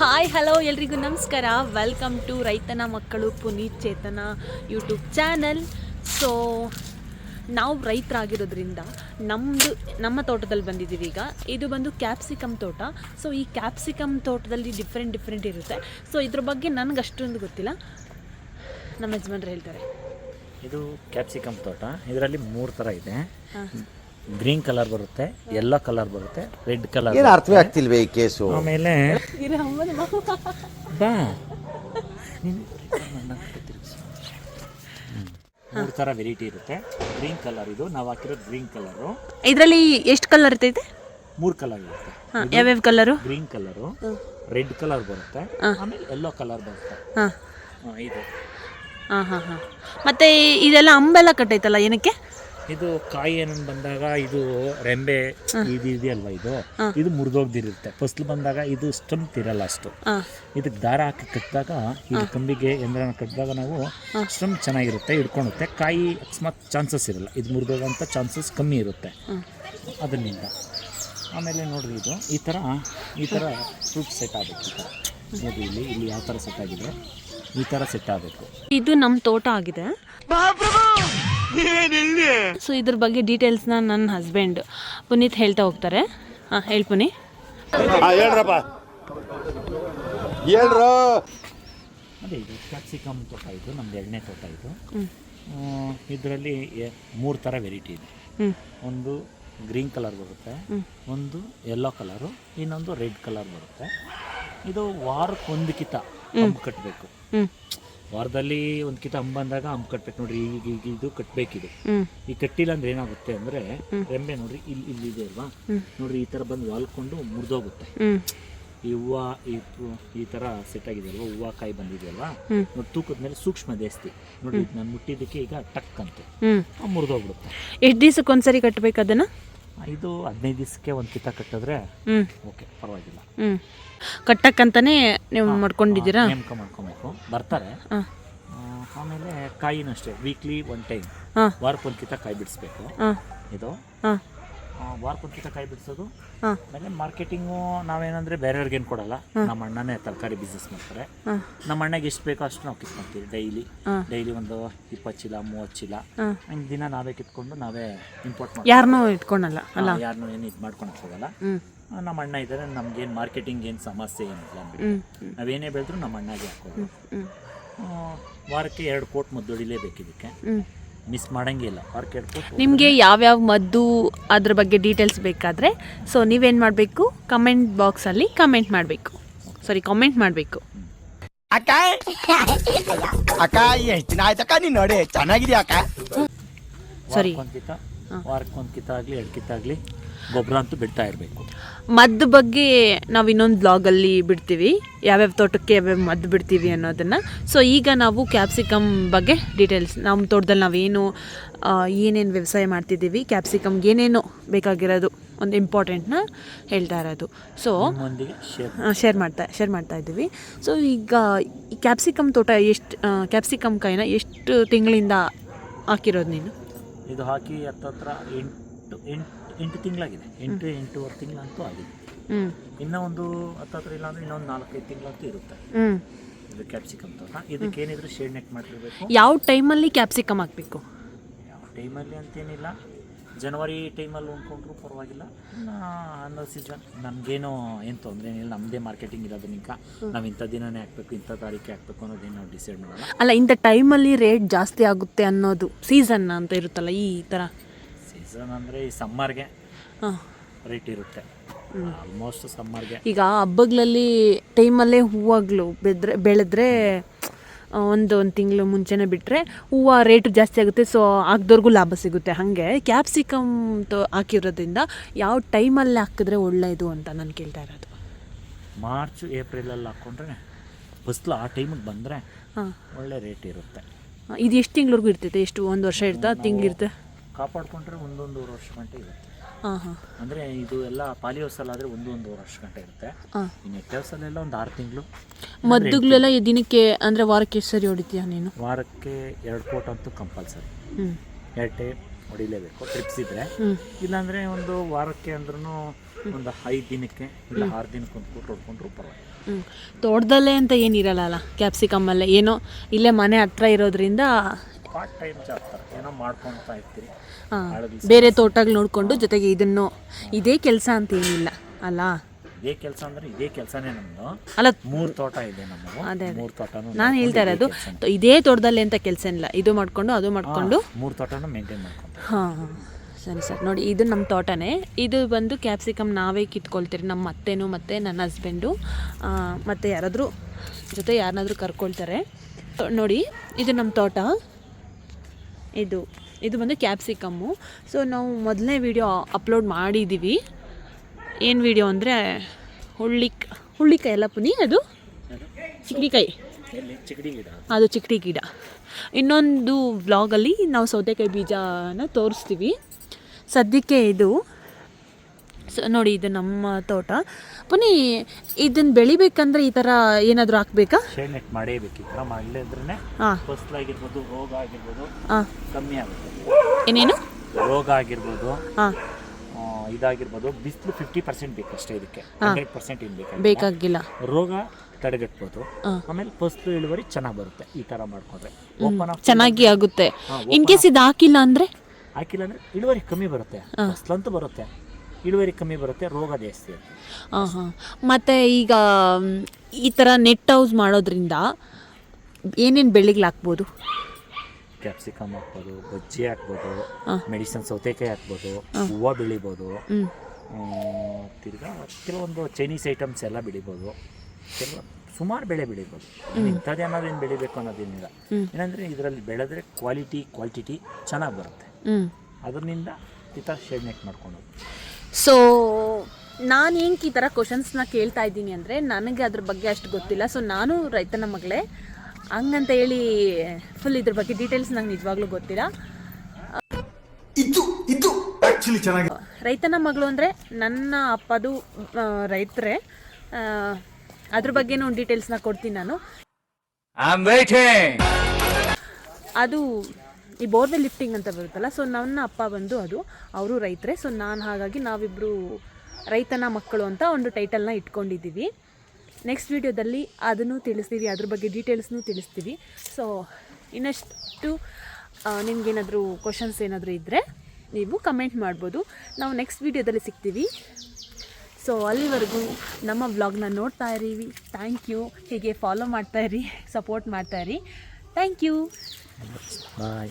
Hi hello ಎಲ್ರಿಗೂ ನಮಸ್ಕಾರ. Welcome to ರೈತನ ಮಕ್ಕಳು Puneeth Chetana YouTube channel so ನಾವು ರೈತರಾಗಿರೋದ್ರಿಂದ ನಮ್ಮದು ನಮ್ಮ ತೋಟದಲ್ಲಿ ಬಂದಿದ್ದೀವಿ ಈಗ. ಇದು ಬಂದು ಕ್ಯಾಪ್ಸಿಕಮ್ ತೋಟ. ಸೊ ಈ ಕ್ಯಾಪ್ಸಿಕಮ್ ತೋಟದಲ್ಲಿ ಡಿಫ್ರೆಂಟ್ ಡಿಫ್ರೆಂಟ್ ಇರುತ್ತೆ. ಸೊ ಇದ್ರ ಬಗ್ಗೆ ನನಗೆ ಅಷ್ಟೊಂದು ಗೊತ್ತಿಲ್ಲ. ನಮ್ಮ ಯಜಮಾನ್ರು ಹೇಳ್ತಾರೆ. ಇದು ಕ್ಯಾಪ್ಸಿಕಮ್ ತೋಟ. ಇದರಲ್ಲಿ ಮೂರು ಥರ ಇದೆ. ಗ್ರೀನ್ ಕಲರ್ ಬರುತ್ತೆ ಎಲ್ಲೋ ಕಲರ್ ಬರುತ್ತೆ ರೆಡ್ ಕಲರ್ ಏನು ಅರ್ಥವೇ ಆಗ್ತಿಲ್ವೇ ಈ ಕೇಸು? ಆಮೇಲೆ. ಬಾ. ಮೂರು ಥರ ವೆರೈಟಿ ಇರುತ್ತೆ. ಗ್ರೀನ್ ಕಲರ್ ಇದು ನಾವು ಹಾಕಿರೋದು ಗ್ರೀನ್ ಕಲರು ಇದರಲ್ಲಿ ಎಷ್ಟು ಕಲರ್ ಇರ್ತೈತೆ? ಮೂರು ಕಲರ್ ಇರುತ್ತೆ. ಹಾಂ ಯಾವ್ಯಾವ colour green colour red colour ಬರುತ್ತೆ. ಆಮೇಲೆ ಯೆಲ್ಲೋ ಕಲರ್ ಬರುತ್ತೆ. ಹಾಂ. ಹಾ, ಇದು. ಹಾಂ ಹಾಂ ಹಾಂ. ಮತ್ತು ಇದೆಲ್ಲ ಅಂಬೆಲ್ಲ ಕಟ್ಟೈತಲ್ಲ ಏನಕ್ಕೆ? ಇದು ಕಾಯಿ ಏನನ್ ಬಂದಾಗ ಇದು ರೆಂಬೆ ಇದು ಇದೆಯಲ್ವಾ ಇದು? ಇದು ಮುರಿದೋಗ್ದಿರುತ್ತೆ. ಫಸ್ಲು ಬಂದಾಗ ಇದು ಸ್ಟಂಪ್ ಇರಲ್ಲ ಅಷ್ಟು. ಇದಕ್ಕೆ ದಾರ ಹಾಕಿ ಕಟ್ಟಿದಾಗ ಇದು ಕಂಬಿಗೆ ಯಂತ್ರನ ಕಟ್ಟಿದಾಗ ನಾವು ಸ್ಟಂಪ್ ಚೆನ್ನಾಗಿರುತ್ತೆ ಹಿಡ್ಕೊಳುತ್ತೆ ಕಾಯಿ ಅಕಸ್ಮಾತ್ ಚಾನ್ಸಸ್ ಇರಲ್ಲ. ಇದು ಮುರಿದೋಗೋಂಥ ಚಾನ್ಸಸ್ ಕಮ್ಮಿ ಇರುತ್ತೆ. ಅದರಿಂದ ಆಮೇಲೆ ನೋಡ್ರಿ ಇದು. ಈ ಥರ ಈ ಥರ ಫ್ರೂಟ್ ಸೆಟ್ ಆಗಬೇಕು ನೋಡಿ ಇಲ್ಲಿ ಇಲ್ಲಿ ಯಾವ ಥರ ಸೆಟ್ ಆಗಿದೆ. ಈ ಥರ ಸೆಟ್ ಆಗಬೇಕು. ಇದು ನಮ್ಮ ತೋಟ ಆಗಿದೆ. ಸೊ ಇದ್ರ ಬಗ್ಗೆ ಡೀಟೇಲ್ಸ್ನ ನನ್ನ ಹಸ್ಬೆಂಡ್ ಪುನೀತ್ ಹೇಳ್ತಾ ಹೋಗ್ತಾರೆ. ಹಾಂ ಹೇಳಿ ಪುನಿ ಹೇಳ್ರಪ್ಪ. ಹೇಳ್ರು. ಅದೇ ಇದು ಕ್ಯಾಪ್ಸಿಕಮ್ ತೋಟ ಇದು ನಮ್ದು ಎರಡನೇ ತೋಟ ಇದು. ಇದರಲ್ಲಿ ಮೂರು ಥರ ವೆರೈಟಿ ಇದೆ. ಒಂದು ಗ್ರೀನ್ ಕಲರ್ ಬರುತ್ತೆ ಒಂದು ಯೆಲ್ಲೋ ಕಲರು ಇನ್ನೊಂದು ರೆಡ್ ಕಲರ್ ಬರುತ್ತೆ. ಇದು ವಾರಕ್ಕೆ ಒಂದು ಕಿತ ಕಟ್ಟಬೇಕು ವಾರದಲ್ಲಿ ಒಂದು ಕಿತ ಹಂಬ್ ಬಂದಾಗ ಹಂಬ್ ಕಟ್ಬೇಕು ನೋಡ್ರಿ ಈಗ ಈಗ ಇದು ಕಟ್ಬೇಕಿದು. ಈ ಕಟ್ಟಿಲ್ಲ ಅಂದ್ರೆ ಏನಾಗುತ್ತೆ ಅಂದ್ರೆ ರೆಂಬೆ ನೋಡ್ರಿ ಇಲ್ಲಿ ಇಲ್ಲಿ ಇದೆ ಅಲ್ವಾ? ನೋಡ್ರಿ ಈ ತರ ಬಂದು ವಾಲ್ಕೊಂಡು ಮುರಿದೋಗುತ್ತೆ. ಈ ಹೂವು ಈ ತರ ಈ ಸೆಟ್ ಆಗಿದೆ ಅಲ್ವಾ? ಹೂವು ಕಾಯಿ ಬಂದಿದೆಯಲ್ವಾ ನೋಡಿ ತೂಕದ ಮೇಲೆ ಸೂಕ್ಷ್ಮ ಜಾಸ್ತಿ. ನೋಡಿ ನಾನು ಮುಟ್ಟಿದ್ದಕ್ಕೆ ಈಗ ಟಕ್ ಅಂತೆ. ಮುರಿದೋಗ್ಬಿಡುತ್ತೆ. ಎಷ್ಟು ದಿವ್ಸಕ್ಕೆ ಒಂದ್ಸರಿ ಕಟ್ಬೇಕು ಅದನ್ನು? ಇದು ಹದಿನೈದು ದಿವಸಕ್ಕೆ ಒಂದು ಕಿತ ಕಟ್ಟಿದ್ರೆ ಹ್ಞೂ ಓಕೆ ಪರವಾಗಿಲ್ಲ. ಹ್ಞೂ ಕಟ್ಟಕ್ಕಂತಾನೆ ನೀವು ಮಾಡ್ಕೊಂಡಿದ್ದೀರಾ? ನೇಮಕ ಮಾಡ್ಕೊಬೇಕು. ಬರ್ತಾರೆ. ಹಾಂ. ಆಮೇಲೆ ಕಾಯಿನೂ ಅಷ್ಟೇ ವೀಕ್ಲಿ ಒನ್ ಟೈಮ್ ಹಾಂ. ವಾರಕ್ಕೆ ಒಂದು ಕಿತ ಕಾಯಿ ಬಿಡಿಸ್ಬೇಕು. ಹಾಂ. ಇದು. ಹಾಂ. ಕಿತ ಕಾಯಿ ಬಿಡಿಸೋದು. ಆಮೇಲೆ ಮಾರ್ಕೆಟಿಂಗು ನಾವೇನಂದ್ರೆ ಬೇರೆಯವ್ರಿಗೆ ಏನು ಕೊಡಲ್ಲ. ನಮ್ಮ ಅಣ್ಣನೇ ತರಕಾರಿ ಬಿಸ್ನೆಸ್ ಮಾಡ್ತಾರೆ. ನಮ್ಮ ಅಣ್ಣಗೆ ಎಷ್ಟು ಬೇಕೋ ಅಷ್ಟು ನಾವು ಕಿತ್ಕೊಂತೀವಿ ಡೈಲಿ ಡೈಲಿ ಒಂದು ಇಪ್ಪತ್ತು ಚೀಲ ಮೂವತ್ತು ಚೀಲ. ಹಂಗೆ ದಿನ ನಾವೇ ಕಿತ್ಕೊಂಡು ನಾವೇ ಇಂಪೋರ್ಟ್ ಯಾರನ್ನೂ ಇಟ್ಕೊಳಲ್ಲ ಅಲ್ಲ? ಮಾಡಿ ಯಾರನ್ನೂ ಏನು ಇದು ಮಾಡ್ಕೊಂಡು ಹೋಗಲ್ಲ. ನಮ್ಮ ಅಣ್ಣ ಇದ್ದಾರೆ ನಮ್ಗೇನು ಮಾರ್ಕೆಟಿಂಗ್ ಏನು ಸಮಸ್ಯೆ ಏನಿಲ್ಲ ನಾವೇನೇ ಬೆಳೆದ್ರು ನಮ್ಮ ಅಣ್ಣಗೆ ಹಾಕೋದು. ವಾರಕ್ಕೆ ಎರಡು ಕೋಟ್ ಮದ್ದು ಹೊಡಿಲೇಬೇಕು ಇದಕ್ಕೆ ಮಿಸ್ ಮಾಡಂಗಿಲ್ಲ. ಮಾರ್ಕೆಟ್ ನಿಮಗೆ ಯಾವ್ಯಾವ ಮದ್ದು ಅದ್ರ ಬಗ್ಗೆ ಡೀಟೇಲ್ಸ್ ಬೇಕಾದರೆ ಸೊ ನೀವೇನು ಮಾಡಬೇಕು? ಕಮೆಂಟ್ ಬಾಕ್ಸಲ್ಲಿ ಕಮೆಂಟ್ ಮಾಡಬೇಕು. ಸಾರಿ ಕಾಮೆಂಟ್ ಮಾಡಬೇಕು. ಅಕ್ಕ! ಅಕ್ಕ ಎಷ್ಟು ದಿನ ಆಯ್ತಕ್ಕ ನೀನ್ ನೋಡಿ ಚೆನ್ನಾಗಿದೆಯಾ ಅಕ್ಕ? ಸರಿ. ವಾರಕ್ಕೊಂದು ಕಿತ್ತ ಆಗಲಿ ಎರಡು ಕಿತ ಆಗಲಿ. ಗೊಬ್ಬರ ಅಂತೂ ಬಿಡ್ತಾ ಇರಬೇಕು. ಮದ್ದು ಬಗ್ಗೆ ನಾವು ಇನ್ನೊಂದು ಬ್ಲಾಗಲ್ಲಿ ಬಿಡ್ತೀವಿ. ಯಾವ್ಯಾವ ತೋಟಕ್ಕೆ ಯಾವ್ಯಾವ ಮದ್ದು ಬಿಡ್ತೀವಿ ಅನ್ನೋದನ್ನು. ಸೊ ಈಗ ನಾವು ಕ್ಯಾಪ್ಸಿಕಮ್ ಬಗ್ಗೆ ಡೀಟೇಲ್ಸ್ ನಮ್ಮ ತೋಟದಲ್ಲಿ ನಾವೇನು ಏನೇನು ವ್ಯವಸಾಯ ಮಾಡ್ತಿದ್ದೀವಿ ಕ್ಯಾಪ್ಸಿಕಮ್ಗೆ ಏನೇನು ಬೇಕಾಗಿರೋದು ಒಂದು ಇಂಪಾರ್ಟೆಂಟ್ನ ಹೇಳ್ತಾ ಇರೋದು. ಸೊ ಶೇರ್ ಮಾಡ್ತಾ ಶೇರ್ ಮಾಡ್ತಾ ಇದ್ದೀವಿ. ಸೊ ಈಗ ಈ ಕ್ಯಾಪ್ಸಿಕಮ್ ತೋಟ ಎಷ್ಟು ಕ್ಯಾಪ್ಸಿಕಮ್ ಕಾಯಿನ ಎಷ್ಟು ತಿಂಗಳಿಂದ ಹಾಕಿರೋದು ನೀನು? ಇದು ಹಾಕಿ ಹತ್ತತ್ರ ಎಂಟು ಎಂಟು ಎಂಟು ತಿಂಗಳಾಗಿದೆ. ಎಂಟು ಎಂಟೂವರೆ ತಿಂಗಳಂತೂ ಆಗಿದೆ. ಇನ್ನೂ ಒಂದು ಹತ್ತತ್ರ ಇಲ್ಲ ಅಂದ್ರೆ ಇನ್ನೊಂದು ನಾಲ್ಕೈದು ತಿಂಗಳಂತೂ ಇರುತ್ತೆ. ಇದು ಕ್ಯಾಪ್ಸಿಕಮ್ ತೋಟ. ಇದಕ್ಕೇನಿದ್ರು ಶೇಡ್ ನೆಟ್ ಮಾಡಿರ್ಬೇಕು ಯಾವ ಟೈಮಲ್ಲಿ ಕ್ಯಾಪ್ಸಿಕಮ್ ಹಾಕಬೇಕು? ಯಾವ ಟೈಮಲ್ಲಿ ಅಂತೇನಿಲ್ಲ. ಜನವರಿ ಟೈಮಲ್ಲಿ ಉಣ್ಕೊಂಡ್ರು ಪರವಾಗಿಲ್ಲ. ಅನ್ನೋ ಸೀಸನ್ ನಮಗೇನು ಏನು ತೊಂದರೆ ಏನಿಲ್ಲ. ನಮ್ಮದೇ ಮಾರ್ಕೆಟಿಂಗ್ ಇರೋದ್ರಿಂದ ನಾವು ಇಂಥ ದಿನನೇ ಹಾಕ್ಬೇಕು ಇಂಥ ತಾರೀಕು ಹಾಕ್ಬೇಕು ಅನ್ನೋದೇನು ನಾವು ಡಿಸೈಡ್ ಮಾಡೋಲ್ಲ. ಅಲ್ಲ ಇಂಥ ಟೈಮಲ್ಲಿ ರೇಟ್ ಜಾಸ್ತಿ ಆಗುತ್ತೆ ಅನ್ನೋದು ಸೀಸನ್ ಅಂತ ಇರುತ್ತಲ್ಲ ಈ ಥರ ಸೀಸನ್ ಅಂದರೆ ಈ ಸಮ್ಮರ್ಗೆ ರೇಟ್ ಇರುತ್ತೆ. ಆಲ್ಮೋಸ್ಟ್ ಸಮ್ಮರ್ಗೆ. ಈಗ ಹಬ್ಬಗಳಲ್ಲಿ ಟೈಮಲ್ಲೇ ಹೂವಾಗ್ಲು ಬೆದ್ರೆ ಬೆಳೆದ್ರೆ ಒಂದು ಒಂದು ತಿಂಗಳು ಮುಂಚೆನೇ ಬಿಟ್ಟರೆ ಹೂವು ರೇಟು ಜಾಸ್ತಿ ಆಗುತ್ತೆ. ಸೊ ಹಾಕ್ದವ್ರಿಗೂ ಲಾಭ ಸಿಗುತ್ತೆ. ಹಾಗೆ ಕ್ಯಾಪ್ಸಿಕಮ್ ತೊ ಹಾಕಿರೋದ್ರಿಂದ ಯಾವ ಟೈಮಲ್ಲಿ ಹಾಕಿದ್ರೆ ಒಳ್ಳೆಯದು ಅಂತ ನಾನು ಕೇಳ್ತಾ ಇರೋದು. ಮಾರ್ಚ್ ಏಪ್ರಿಲಲ್ಲಿ ಹಾಕ್ಕೊಂಡ್ರೆ ಫಸ್ಲು ಆ ಟೈಮಿಗೆ ಬಂದರೆ ಹಾಂ. ಒಳ್ಳೆ ರೇಟ್ ಇರುತ್ತೆ. ಇದು ಎಷ್ಟು ತಿಂಗಳವರೆಗೂ ಇರ್ತೈತೆ? ಎಷ್ಟು ಒಂದು ವರ್ಷ ಇರ್ತಾ ತಿಂಗಳಿರುತ್ತೆ ಕಾಪಾಡ್ಕೊಂಡ್ರೆ ಒಂದೊಂದೂವರೆ ವರ್ಷ ಗಂಟೆ ಇರುತ್ತೆ. ಹಾಂ ಹಾಂ. ಅಂದರೆ ಇದು ಎಲ್ಲ ಪಾಲಿಯೋಸಲ್ ಹೌಸಲ್ಲಾದರೆ ಒಂದು ಒಂದೂವರೆ ವರ್ಷ ಗಂಟೆ ಇರುತ್ತೆ. ಹಾಂ. ಇನ್ನು ನೆಟ್ ಹೌಸಲ್ಲೆಲ್ಲ ಒಂದು ಆರು ತಿಂಗಳು. ಮದ್ದುಗಳೆಲ್ಲ ಈ ದಿನಕ್ಕೆ ಅಂದರೆ ವಾರಕ್ಕೆ ಎಷ್ಟು ಸರಿ ಹೊಡಿತೀಯಾ ನೀನು? ವಾರಕ್ಕೆ ಎರಡು ಕೋಟ್ ಅಂತೂ ಕಂಪಲ್ಸರಿ. ಹ್ಞೂ ಎರಡು ಟೈಮ್ ಹೊಡಿಲೇಬೇಕು ಟ್ರಿಪ್ಸ್ ಇದ್ದರೆ ಇಲ್ಲಾಂದರೆ ಒಂದು ವಾರಕ್ಕೆ ಅಂದ್ರೂ ಒಂದು ಐದು ದಿನಕ್ಕೆ ಇಲ್ಲ ಆರು ದಿನಕ್ಕೆ ಒಂದು ಕೂಟ್ ಹೊಡ್ಕೊಂಡ್ರು ಪರವಾಗಿಲ್ಲ. ಹ್ಞೂ ತೋಟದಲ್ಲೇ ಅಂತ ಏನಿರಲ್ಲ ಕ್ಯಾಪ್ಸಿಕಮ್ಮಲ್ಲೇ ಏನೋ ಇಲ್ಲೇ ಮನೆ ಹತ್ರ ಇರೋದ್ರಿಂದ ಪಾರ್ಟ್ ಟೈಮ್ ಜಾಬ್ ಥರ ಏನೋ ಮಾಡ್ಕೊಳ್ತಾ ಇರ್ತೀರಿ ಬೇರೆ ತೋಟಗಳು ನೋಡಿಕೊಂಡು ಜೊತೆಗೆ ಇದನ್ನು ಇದೇ ಕೆಲಸ ಅಂತ ಏನಿಲ್ಲ ಅಲ್ಲ? ಇದೇ ಕೆಲಸ ಅಂದ್ರೆ ಇದೇ ಕೆಲಸನೇ ನಮ್ಮದು ಅಲ್ಲ ಮೂರು ತೋಟ ಇದೆ ನಮ್ಮದು ಅದೇ. ಮೂರು ತೋಟನೂ ನಾನು ಹೇಳ್ತಾ ಇರೋದು ಇದೇ ತೋಟದಲ್ಲಿ ಅಂತ ಕೆಲಸ ಇಲ್ಲ ಇದು ಮಾಡ್ಕೊಂಡು ಅದು ಮಾಡ್ಕೊಂಡು. ಮೂರು ತೋಟನ ಮೇಂಟೈನ್ ಮಾಡ್ಕೊಂಡು ಹಾಂ ಸರಿ ಸರ್ ನೋಡಿ ಇದು ನಮ್ಮ ತೋಟನೇ. ಇದು ಬಂದು ಕ್ಯಾಪ್ಸಿಕಮ್ ನಾವೇ ಕಿತ್ಕೊಳ್ತೀರಿ ನಮ್ಮ ಅತ್ತೆನೂ ಮತ್ತು ನನ್ನ ಹಸ್ಬೆಂಡು ಮತ್ತು ಯಾರಾದರೂ ಜೊತೆ ಯಾರನ್ನಾದರೂ ಕರ್ಕೊಳ್ತಾರೆ. ನೋಡಿ ಇದು ನಮ್ಮ ತೋಟ. ಇದು. ಇದು ಬಂದು ಕ್ಯಾಪ್ಸಿಕಮ್ಮು. ಸೊ ನಾವು ಮೊದಲನೇ ವಿಡಿಯೋ ಅಪ್ಲೋಡ್ ಮಾಡಿದ್ದೀವಿ ಏನು ವಿಡಿಯೋ ಅಂದರೆ ಹುಳ್ಳಿಕ್ ಹುಳ್ಳಿಕಾಯಿ ಅಲ್ಲ ಪುನಿ ಅದು ಚಿಕ್ಕಡಿಕಾಯಿ ಎಲ್ಲಿ? ಅದು ಚಿಕ್ಕಡಿ ಗಿಡ. ಇನ್ನೊಂದು ವ್ಲಾಗಲ್ಲಿ ನಾವು ಸೌತೆಕಾಯಿ ಬೀಜನ ತೋರಿಸ್ತೀವಿ. ಸದ್ಯಕ್ಕೆ ಇದು ಸ ನೋಡಿ ಇದು ನಮ್ಮ ತೋಟ. ಪುನಿ ಇದನ್ನು ಬೆಳಿಬೇಕಂದ್ರೆ ಈ ಥರ ಏನಾದರೂ ಹಾಕ್ಬೇಕಾ? ಶೇಡ್ನೆಟ್ ಮಾಡೇಬೇಕು. ಈ ಥರ ಮಾಡಲಿದ್ರೆ ಹಾಂ. ಫಸ್ಲಾಗಿರ್ಬೋದು ರೋಗ ಆಗಿರ್ಬೋದು ಹಾಂ. ಕಮ್ಮಿ ಆಗುತ್ತೆ. ಏನೇನು? ರೋಗ ಆಗಿರ್ಬೋದು ಹಾಂ. ಇದಾಗಿರ್ಬೋದು ಬಿಸಿಲು ಫಿಫ್ಟಿ ಪರ್ಸೆಂಟ್ ಬೇಕು ಅಷ್ಟೇ ಇದಕ್ಕೆ ಹಂಡ್ರೆಡ್ ಪರ್ಸೆಂಟ್ ಏನು ಬೇಕಾಗಿಲ್ಲ. ಬೇಕಾಗಿಲ್ಲ. ರೋಗ ತಡೆಗಟ್ಬೋದು. ಆಮೇಲೆ ಫಸ್ಲು ಇಳುವರಿ ಚೆನ್ನಾಗಿ ಬರುತ್ತೆ ಈ ಥರ ಮಾಡ್ಕೊಂಡ್ರೆ. ಓಪನ್ ಚೆನ್ನಾಗಿ ಆಗುತ್ತೆ. ಇನ್ ಕೇಸ್ ಇದು ಹಾಕಿಲ್ಲ ಅಂದರೆ? ಹಾಕಿಲ್ಲ ಅಂದ್ರೆ ಇಳುವರಿ ಕಮ್ಮಿ ಬರುತ್ತೆ. ಫಸ್ಲಂತೂ ಬರುತ್ತೆ. ಇಳುವರಿ ಕಮ್ಮಿ ಬರುತ್ತೆ ರೋಗ ಜಾಸ್ತಿ ಇರುತ್ತೆ. ಹಾಂ ಹಾಂ ಮತ್ತು ಈಗ ಈ ಥರ ನೆಟ್ ಹೌಸ್ ಮಾಡೋದ್ರಿಂದ ಏನೇನು ಬೆಳೆಗಳು ಹಾಕ್ಬೋದು? ಕ್ಯಾಪ್ಸಿಕಮ್ ಹಾಕ್ಬೋದು ಬಜ್ಜಿ ಹಾಕ್ಬೋದು ಮೆಡಿಸನ್ ಸೌತೆಕಾಯಿ ಹಾಕ್ಬೋದು ಹೂವು ಬೆಳಿಬೋದು ತಿರ್ಗಾ ಕೆಲವೊಂದು ಚೈನೀಸ್ ಐಟಮ್ಸ್ ಎಲ್ಲ ಬೆಳಿಬೋದು. ಕೆಲವು ಸುಮಾರು ಬೆಳೆ ಬೆಳಿಬೋದು. ಇಂಥದ್ದು ಅನ್ನೋದೇನು ಬೆಳಿಬೇಕು ಅನ್ನೋದೇನಿಲ್ಲ ಏನಂದರೆ ಇದರಲ್ಲಿ ಬೆಳೆದ್ರೆ ಕ್ವಾಲಿಟಿ ಕ್ವಾಂಟಿಟಿ ಚೆನ್ನಾಗಿ ಬರುತ್ತೆ. ಅದರಿಂದ ಈ ಥರ ಶೇಡ್ ನೆಟ್ ಮಾಡ್ಕೊಂಡು. ಸೊ ನಾನು ಏನಕ್ಕೆ ಈ ಥರ ಕ್ವಶನ್ಸ್ನ ಕೇಳ್ತಾ ಇದ್ದೀನಿ ಅಂದರೆ ನನಗೆ ಅದ್ರ ಬಗ್ಗೆ ಅಷ್ಟು ಗೊತ್ತಿಲ್ಲ. ಸೊ ನಾನು ರೈತನ ಮಗಳೇ. ಹಂಗಂತ ಹೇಳಿ ಫುಲ್ ಇದ್ರ ಬಗ್ಗೆ ಡೀಟೇಲ್ಸ್ ನಂಗೆ ನಿಜವಾಗ್ಲೂ ಗೊತ್ತಿಲ್ಲ. ರೈತನ ಮಗಳು ಅಂದರೆ ನನ್ನ ಅಪ್ಪದು ರೈತರೇ. ಅದ್ರ ಬಗ್ಗೆನೂ ಡೀಟೇಲ್ಸ್ನ ಕೊಡ್ತೀನಿ ನಾನು. ಅದು ಈ ಬೋರ್ವೆಲ್ ಲಿಫ್ಟಿಂಗ್ ಅಂತ ಬರುತ್ತಲ್ಲ ಸೊ ನನ್ನ ಅಪ್ಪ ಬಂದು ಅದು, ಅವರು ರೈತರೇ ಸೊ ನಾನು ಹಾಗಾಗಿ ನಾವಿಬ್ಬರು ರೈತನ ಮಕ್ಕಳು ಅಂತ ಒಂದು ಟೈಟಲ್ನ ಇಟ್ಕೊಂಡಿದ್ದೀವಿ. ನೆಕ್ಸ್ಟ್ ವೀಡಿಯೋದಲ್ಲಿ ಅದನ್ನು ತಿಳಿಸ್ತೀವಿ, ಅದ್ರ ಬಗ್ಗೆ ಡೀಟೇಲ್ಸ್ನು ತಿಳಿಸ್ತೀವಿ. ಸೊ ಇನ್ನಷ್ಟು ನಿಮಗೇನಾದರೂ ಕ್ವಶನ್ಸ್ ಏನಾದರೂ ಇದ್ದರೆ ನೀವು ಕಮೆಂಟ್ ಮಾಡ್ಬೋದು. ನಾವು ನೆಕ್ಸ್ಟ್ ವೀಡಿಯೋದಲ್ಲಿ ಸಿಗ್ತೀವಿ. ಸೊ ಅಲ್ಲಿವರೆಗೂ ನಮ್ಮ ವ್ಲಾಗ್ನ ನೋಡ್ತಾ ಇರೀವಿ ಥ್ಯಾಂಕ್ ಯು ಹೀಗೆ ಫಾಲೋ ಮಾಡ್ತಾ ಇರಿ ಸಪೋರ್ಟ್ ಮಾಡ್ತಾ ಇರಿ. Thank you Bye.